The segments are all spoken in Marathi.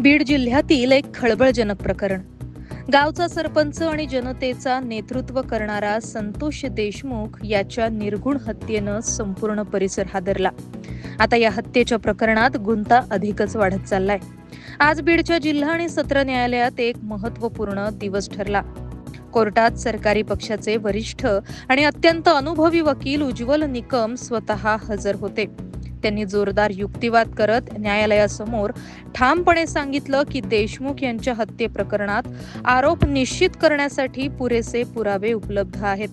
बीड जिल्ह्यातील एक खळबळजनक प्रकरण. गावचा सरपंच आणि जनतेचा नेतृत्व करणारा संतोष देशमुख याच्या निर्गुण हत्येनं संपूर्ण परिसर हादरला. आता या हत्येच्या प्रकरणात गुंता अधिकच वाढत चाललाय. आज बीडच्या जिल्हा आणि सत्र न्यायालयात एक महत्त्वपूर्ण दिवस ठरला. कोर्टात सरकारी पक्षाचे वरिष्ठ आणि अत्यंत अनुभवी वकील उज्ज्वल निकम स्वतः हजर होते. त्यांनी जोरदार युक्तिवाद करत न्यायालयासमोर ठामपणे सांगितलं की देशमुख यांच्या हत्ये प्रकरणात आरोप निश्चित करण्यासाठी पुरेसे पुरावे उपलब्ध आहेत.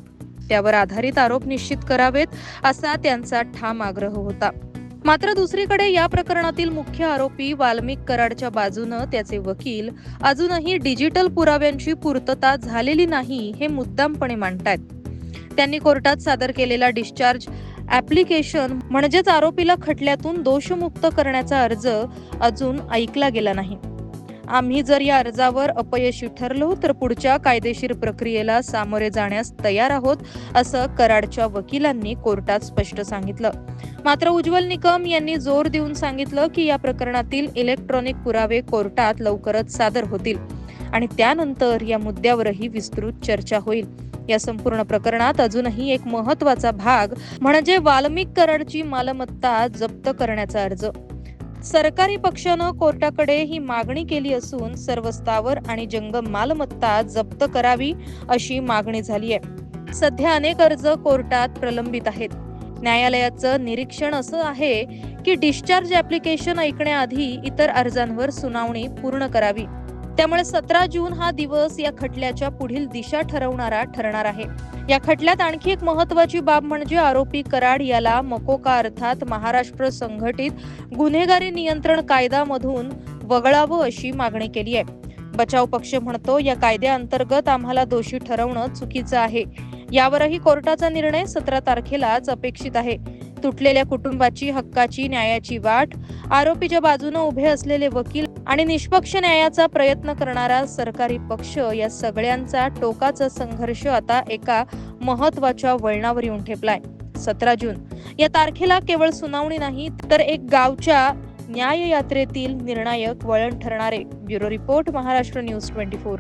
त्यावर आधारित आरोप निश्चित करावेत असा त्यांचा ठाम आग्रह होता. मात्र दुसरीकडे या प्रकरणातील मुख्य आरोपी वाल्मिक कराडच्या बाजूनं त्याचे वकील अजूनही डिजिटल पुराव्यांची पूर्तता झालेली नाही हे मुद्दामपणे मांडतायत. त्यांनी कोर्टात सादर केलेला डिस्चार्ज ऍप्लिकेशन म्हणजेच आरोपीला खटल्यातून दोषमुक्त करण्याचा अर्ज अजून ऐकला गेला नाही. आम्ही जर या अर्जावर अपयशी ठरलो तर पुढच्या कायदेशीर प्रक्रियेला सामोरे जाण्यास तयार आहोत असं कराडच्या वकिलांनी कोर्टात स्पष्ट सांगितलं. मात्र उज्ज्वल निकम यांनी जोर देऊन सांगितलं की या प्रकरणातील इलेक्ट्रॉनिक पुरावे कोर्टात लवकरच सादर होतील आणि त्यानंतर या मुद्द्यावरही विस्तृत चर्चा होईल. या संपूर्ण प्रकरणात अजूनही एक महत्त्वाचा भाग म्हणजे वाल्मिक कराडची मालमत्ता जप्त करण्याचा अर्ज. सरकारी पक्षानं कोर्टाकडे ही मागणी केली असून सर्व स्थावर आणि जंगम मालमत्ता जप्त करावी अशी मागणी झाली आहे. सध्या अनेक अर्ज कोर्टात प्रलंबित आहेत. न्यायालयाचं निरीक्षण असं आहे की डिस्चार्ज ऍप्लिकेशन ऐकण्याआधी इतर अर्जांवर सुनावणी पूर्ण करावी. त्यामुळे सतरा जून हा दिवस या खटल्याच्या पुढील दिशा ठरवणारा ठरणार आहे. या खटल्यात आणखी एक महत्वाची बाब म्हणजे आरोपी कराड याला मकोका अर्थात महाराष्ट्र संघटित गुन्हेगारी नियंत्रण कायदामधून वगळावं अशी मागणी केली आहे. बचाव पक्ष म्हणतो या कायद्याअंतर्गत आम्हाला दोषी ठरवणं चुकीचं आहे. यावरही कोर्टाचा निर्णय सतरा तारखेलाच अपेक्षित आहे. तुटलेल्या कुटुंबाची हक्काची न्यायाची वाट आरोपीच्या बाजूने उभे असलेले वकील आणि निष्पक्ष न्यायाचा प्रयत्न करणारा सरकारी पक्ष या सगळ्यांचा टोकाचा संघर्ष आता एका महत्त्वाच्या वळणावर येऊन ठेपलाय. सतरा जून. या तारखेला केवळ सुनावणी नाही तर एक गावच्या न्याय यात्रेतील निर्णायक वळण ठरणारे bureau report Maharashtra news twenty four.